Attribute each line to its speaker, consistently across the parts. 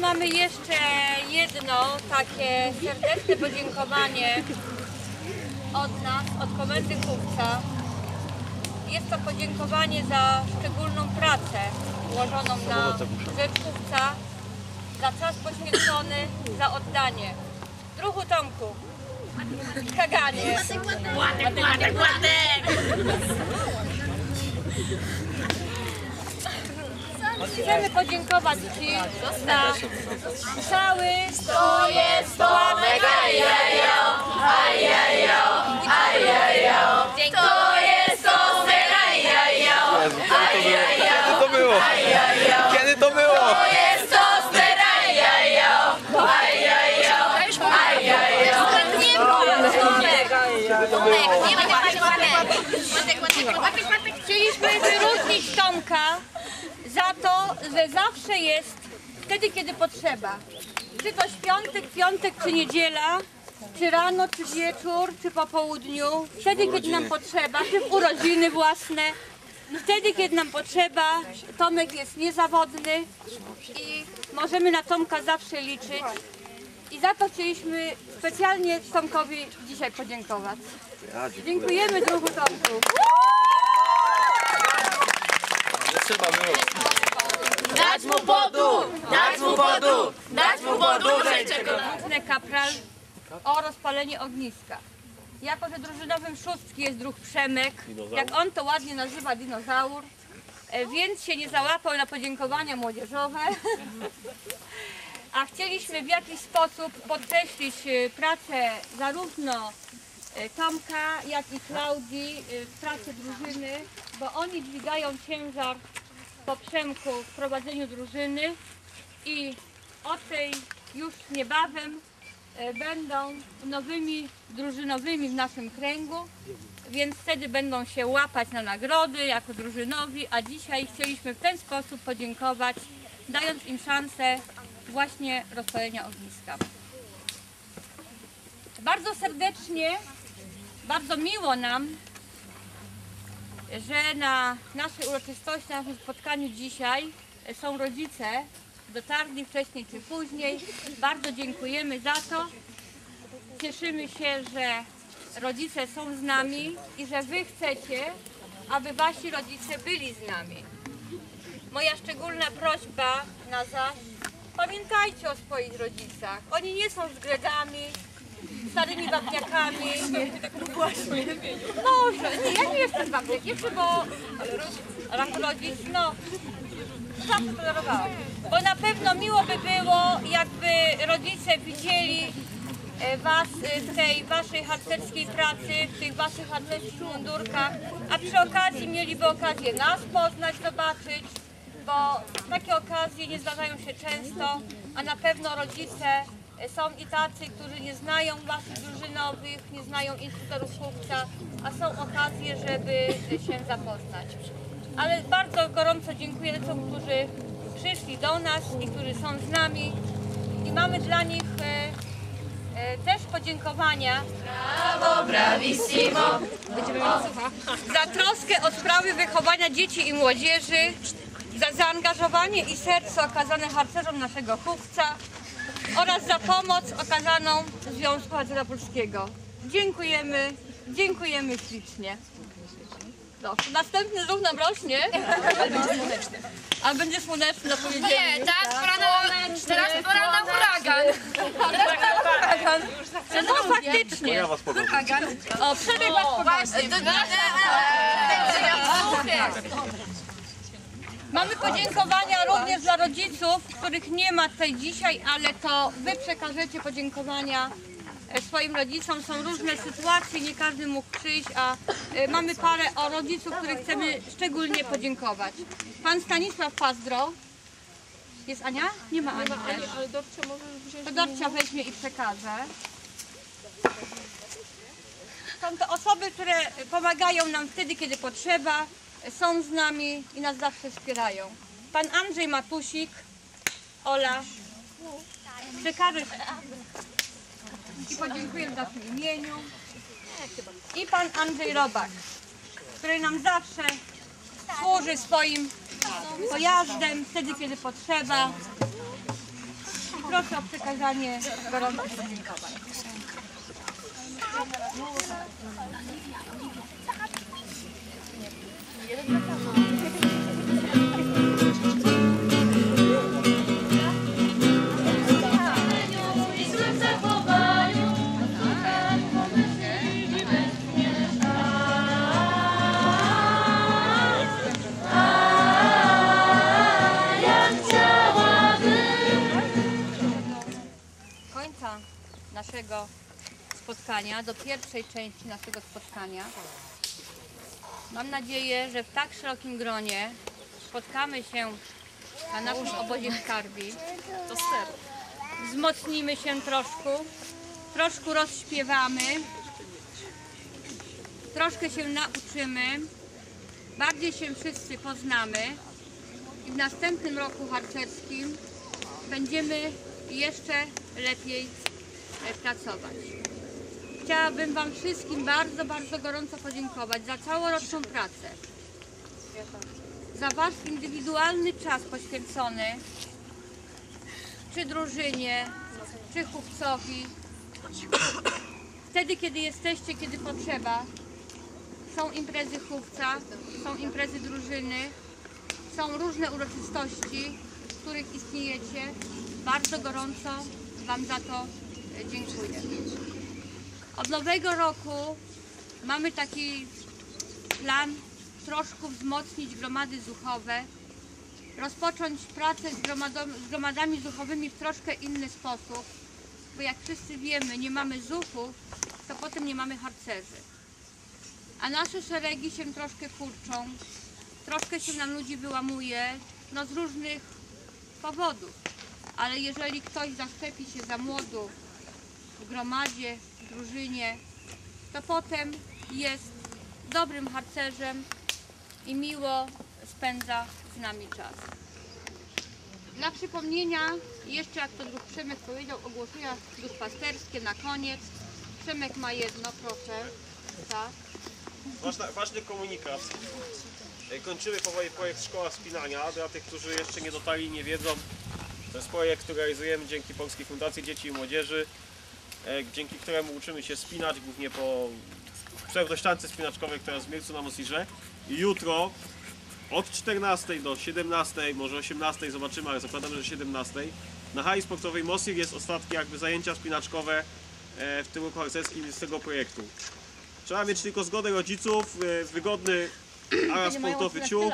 Speaker 1: mamy jeszcze jedno takie serdeczne podziękowanie od nas, od Komendy Kupca. Jest to podziękowanie za szczególną pracę włożoną na rzecz kupca, za czas poświęcony, za oddanie. Druhu Tomku, Kaganie.
Speaker 2: Ładek, ładek, ładek!
Speaker 1: Chcemy podziękować Ci za cały
Speaker 2: To jest Tomek, ajajo, ajajo, ajajo. To jest Tomek, ajajo,
Speaker 3: Kiedy to było? Kiedy to było?
Speaker 2: to jest Tomek, ajajo, ajajo, ajajo. Nie było Tomek. Tomek, nie ma Ładek, ładek, ładek, ładek, ładek.
Speaker 1: Chcieliśmy wyróżnić Tomka za to, że zawsze jest wtedy, kiedy potrzeba. Czy to świątek, piątek, czy niedziela, czy rano, czy wieczór, czy po południu. Wtedy, kiedy nam potrzeba, czy w urodziny własne. Wtedy, kiedy nam potrzeba, Tomek jest niezawodny i możemy na Tomka zawsze liczyć. I za to chcieliśmy specjalnie Tomkowi dzisiaj podziękować. Dziękujemy druhu Tomku.
Speaker 3: Trzeba było.
Speaker 2: Dać mu podu, dać mu podu, dać mu czego.
Speaker 1: Ważne kapral o rozpalenie ogniska. Jako, że drużynowym szóstki jest druh Przemek, jak on to ładnie nazywa dinozaur, e, więc się nie załapał na podziękowania młodzieżowe. A chcieliśmy w jakiś sposób podkreślić e, pracę zarówno e, Tomka, jak i Klaudii, e, pracę drużyny, bo oni dźwigają ciężar po Przemku w prowadzeniu drużyny i od tej już niebawem e, będą nowymi drużynowymi w naszym kręgu, więc wtedy będą się łapać na nagrody jako drużynowi, a dzisiaj chcieliśmy w ten sposób podziękować, dając im szansę właśnie rozpalenia ogniska. Bardzo serdecznie, bardzo miło nam, że na naszej uroczystości, na naszym spotkaniu dzisiaj są rodzice, dotarli wcześniej czy później. Bardzo dziękujemy za to. Cieszymy się, że rodzice są z nami i że Wy chcecie, aby Wasi rodzice byli z nami. Moja szczególna prośba na zaś, pamiętajcie o swoich rodzicach. Oni nie są zgredami, starymi wapniakami. Właśnie. Może, nie, ja nie jestem wapniak, jeszcze bo rak rodzic, no, zawsze tolerowałam. Bo na pewno miło by było, jakby rodzice widzieli e, Was e, w tej Waszej harcerskiej pracy, w tych Waszych harcerskich mundurkach, a przy okazji mieliby okazję nas poznać, zobaczyć, bo takie okazje nie zdarzają się często, a na pewno rodzice e, są i tacy, którzy nie znają Waszych drużynowych, nie znają instruktorów chłopca, a są okazje, żeby się zapoznać. Ale bardzo gorąco dziękuję rodzicom, którzy przyszli do nas i którzy są z nami i mamy dla nich e, e, też podziękowania
Speaker 2: Bravissimo,
Speaker 1: za troskę o sprawy wychowania dzieci i młodzieży, za zaangażowanie i serce okazane harcerzom naszego chówca oraz za pomoc okazaną Związku Harcerza Polskiego. Dziękujemy, dziękujemy ślicznie. Następny ruch nam rośnie. A będzie słoneczny, no powiedzieli.
Speaker 2: Nie, teraz pora na, teraz pora na huragan.
Speaker 1: No faktycznie.
Speaker 3: Powiem.
Speaker 1: O, przebieg was poważnie. Mamy podziękowania również dla rodziców, których nie ma tutaj dzisiaj, ale to wy przekażecie podziękowania swoim rodzicom. Są różne sytuacje, nie każdy mógł przyjść, a e, mamy parę o rodziców, których chcemy szczególnie podziękować. Pan Stanisław Pazdro. Jest Ania? Nie ma Ani też.
Speaker 4: Ale Dorcia
Speaker 1: To Dorcia weźmie i przekaże. Są to osoby, które pomagają nam wtedy, kiedy potrzeba, są z nami i nas zawsze wspierają. Pan Andrzej Matusik, Ola, przekażę i podziękuję w naszym imieniu. I pan Andrzej Robak, który nam zawsze służy swoim pojazdem wtedy, kiedy potrzeba. proszę o przekazanie gorących podziękowań. końca spotkania, do pierwszej części naszego spotkania. Mam nadzieję, że w tak szerokim gronie spotkamy się na naszym obozie w Karbi. Wzmocnimy się troszkę, troszkę rozśpiewamy, troszkę się nauczymy, bardziej się wszyscy poznamy i w następnym roku harcerskim będziemy jeszcze lepiej e, pracować. Chciałabym Wam wszystkim bardzo, bardzo gorąco podziękować za całoroczną pracę, za Wasz indywidualny czas poświęcony czy drużynie, czy chłopcowi. Wtedy, kiedy jesteście, kiedy potrzeba. Są imprezy chłopca, są imprezy drużyny, są różne uroczystości, w których istniejecie. Bardzo gorąco Wam za to dziękuję. Od nowego roku mamy taki plan troszkę wzmocnić gromady zuchowe, rozpocząć pracę z, z gromadami zuchowymi w troszkę inny sposób, bo jak wszyscy wiemy, nie mamy zuchów, to potem nie mamy harcerzy. A nasze szeregi się troszkę kurczą, troszkę się nam ludzi wyłamuje, no z różnych powodów. Ale jeżeli ktoś zaszczepi się za młodu w gromadzie, w drużynie, to potem jest dobrym harcerzem i miło spędza z nami czas. Dla przypomnienia, jeszcze jak to druh Przemek powiedział, ogłosuję duszpasterskie na koniec. Przemek ma jedno, proszę. Tak.
Speaker 4: Ważna, ważny komunikat. E, Kończymy powoli projekt Szkoła Spinania. Dla tych, którzy jeszcze nie dotarli, nie wiedzą, to jest projekt, który realizujemy dzięki Polskiej Fundacji Dzieci i Młodzieży, dzięki któremu uczymy się spinać, głównie po pseudościance spinaczkowej, która jest w Mielcu na Mosirze. I jutro od 14 do 17, może 18, zobaczymy, ale zakładamy, że 17, na hali sportowej Mosir jest ostatnie jakby zajęcia spinaczkowe e, w tym roku harcerskim z tego projektu. Trzeba mieć tylko zgodę rodziców, e, wygodny aras sportowy ciuch,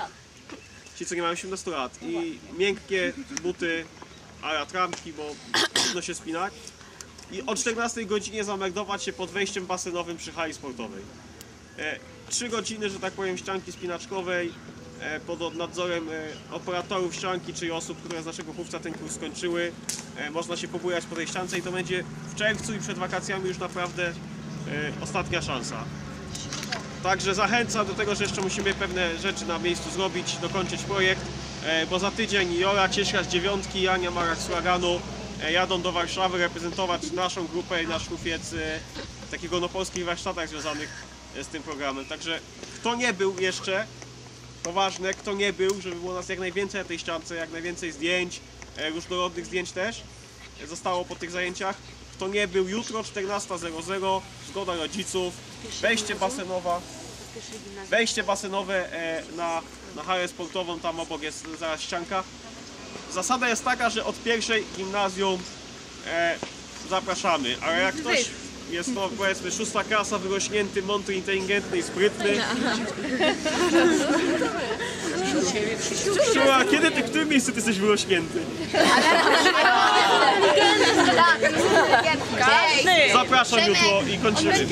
Speaker 4: ci co nie mają 18 lat. I miękkie buty ala trampki, bo trudno się spinać i o 14 godzinie zameldować się pod wejściem basenowym przy hali sportowej. E, Trzy godziny, że tak powiem, ścianki spinaczkowej e, pod nadzorem e, operatorów ścianki, czyli osób, które z naszego chówca ten kurs skończyły. E, Można się pobujać po tej ściance i to będzie w czerwcu i przed wakacjami już naprawdę e, ostatnia szansa. Także zachęcam do tego, że jeszcze musimy pewne rzeczy na miejscu zrobić, dokończyć projekt, e, bo za tydzień Jola Cieśla z dziewiątki i Ania Marak z Huraganu jadą do Warszawy reprezentować naszą grupę i nasz kufiec e, w takich ogólnopolskich warsztatach związanych e, z tym programem. Także kto nie był jeszcze, to ważne, kto nie był, żeby było nas jak najwięcej na tej ściance, jak najwięcej zdjęć, e, różnorodnych zdjęć też e, zostało po tych zajęciach. Kto nie był, jutro 14.00, zgoda rodziców, wejście basenowa, wejście basenowe e, na, na halę sportową, tam obok jest zaraz ścianka. Zasada jest taka, że od pierwszej gimnazjum e, zapraszamy, ale jak ktoś jest to powiedzmy szósta klasa, wyrośnięty, mądry, inteligentny i sprytny. Szczura, kiedy ty, w którym miejscu ty jesteś wyrośnięty? Zapraszam jutro i kończymy.